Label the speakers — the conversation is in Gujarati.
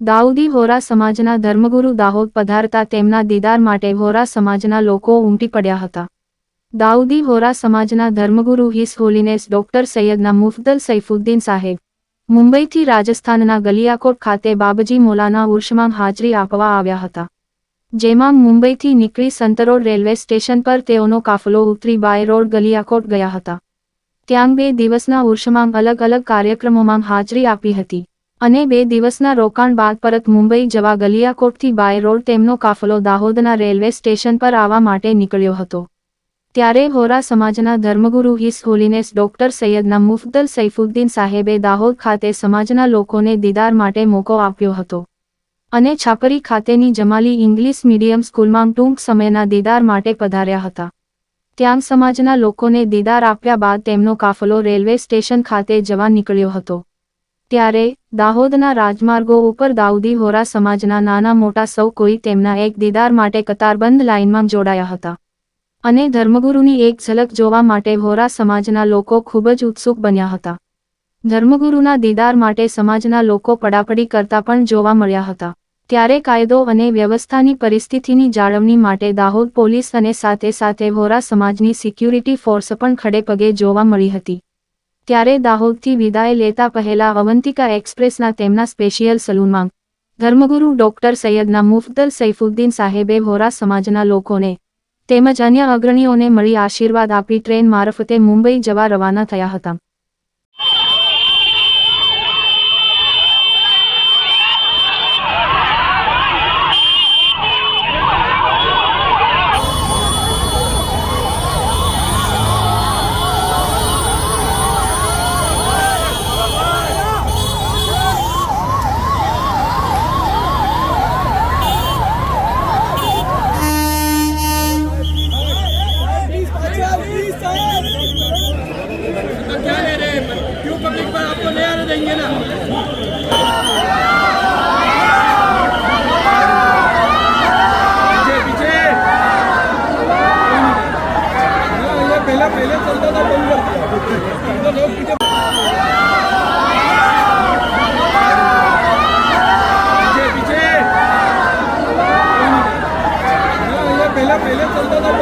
Speaker 1: દાઉદી હોરા સમાજના ધર્મગુરુ દાહોદ પધારતા તેમના દીદાર માટે હોરા સમાજના લોકો ઉમટી પડ્યા હતા. દાઉદી હોરા સમાજના ધર્મગુરુ his holiness doctor Syedna Mufaddal Saifuddin Saheb. મુંબઈથી રાજસ્થાનના ગલિયાકોટ ખાતે બાબજી મોલાના ઉર્ષમાં હાજરી આપવા આવ્યા હતા. જેમાં મુંબઈથી નીકળી સંતરોડ રેલવે સ્ટેશન પર તેઓનો કાફલો ઉતરી બાય રોડ ગલિયાકોટ ગયા હતા. ત્યાં બે દિવસના ઉર્ષમાં અલગ અલગ કાર્યક્રમોમાં હાજરી આપી હતી. અને બે દિવસના રોકાણ બાદ પરત મુંબઈ જવા ગલિયાકોટથી બાય રોડ તેમનો કાફલો દાહોદના રેલવે સ્ટેશન પર આવવા માટે નીકળ્યો હતો. ત્યારે હોરા સમાજના ધર્મગુરુ his holiness doctor Syedna Mufaddal Saifuddin સાહેબે દાહોદ ખાતે સમાજના લોકોને દીદાર માટે મોકો આપ્યો હતો. અને છાપરી ખાતેની જમાલી ઇંગ્લિશ મીડિયમ સ્કૂલમાં ટૂંક સમયના દીદાર માટે પધાર્યા હતા. ત્યાં સમાજના લોકોને દીદાર આપ્યા બાદ તેમનો કાફલો રેલવે સ્ટેશન ખાતે જવા નીકળ્યો હતો. ત્યારે દાહોદના રાજમાર્ગો ઉપર દાઉદી હોરા સમાજના નાના મોટા સૌ કોઈ તેમના એક દીદાર માટે કતારબંધ લાઇનમાં જોડાયા હતા. અને ધર્મગુરુની એક ઝલક જોવા માટે હોરા સમાજના લોકો ખૂબ જ ઉત્સુક બન્યા હતા. ધર્મગુરુના દીદાર માટે સમાજના લોકો પડાપડી કરતા પણ જોવા મળ્યા હતા. ત્યારે કાયદો અને વ્યવસ્થાની પરિસ્થિતિની જાળવણી માટે દાહોદ પોલીસ અને સાથે સાથે વોરા સમાજની સિક્યુરિટી ફોર્સ પણ ખડે પગે જોવા મળી હતી. ત્યારે દાહોદથી વિદાય લેતા પહેલા અવંતિકા એક્સપ્રેસના તેમના સ્પેશિયલ સલૂનમાં ધર્મગુરુ ડોક્ટર સૈયદના મુફદલ સૈફુદ્દીન સાહેબે હોરા સમાજના લોકોને તેમજ અન્ય અગ્રણીઓને મળી આશીર્વાદ આપી ટ્રેન મારફતે મુંબઈ જવા રવાના થયા હતા.
Speaker 2: क्या ले रहे हैं क्यों पब्लिक पर आपको ले आने देंगे ना पहले चलता था